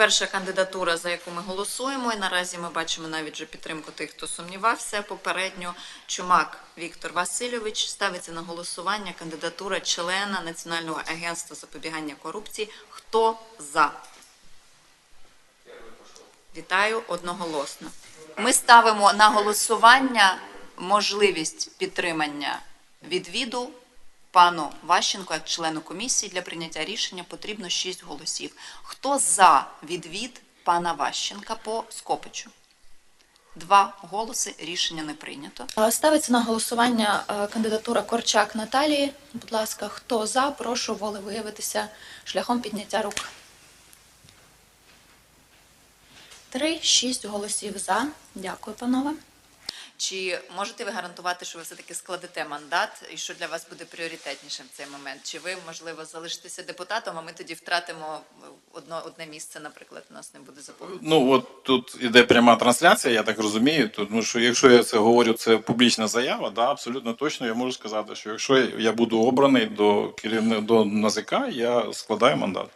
перша кандидатура, за яку ми голосуємо, і наразі ми бачимо навіть вже підтримку тих, хто сумнівався попередньо. Чумак Віктор Васильович ставиться на голосування кандидатура члена Національного агентства запобігання корупції. Хто за? Вітаю одноголосно. Ми ставимо на голосування можливість підтримання відвіду пану Ващенко як члену комісії для прийняття рішення потрібно 6 голосів. Хто за відвід пана Ващенка по Скопичу? Два голоси. Рішення не прийнято. Ставиться на голосування е, кандидатура Корчак Наталії. Будь ласка, хто за, прошу волевиявитися шляхом підняття рук. Три, шість голосів за. Дякую, панове. Чи можете ви гарантувати, що ви все-таки складете мандат і що для вас буде пріоритетнішим цей момент? Чи ви, можливо, залишитеся депутатом, а ми тоді втратимо одно, одне місце, наприклад, у нас не буде заповнено? Ну от тут іде пряма трансляція, я так розумію. Тому що якщо я це говорю, це публічна заява, да, абсолютно точно я можу сказати, що якщо я буду обраний до керівника до НАЗК, я складаю мандат.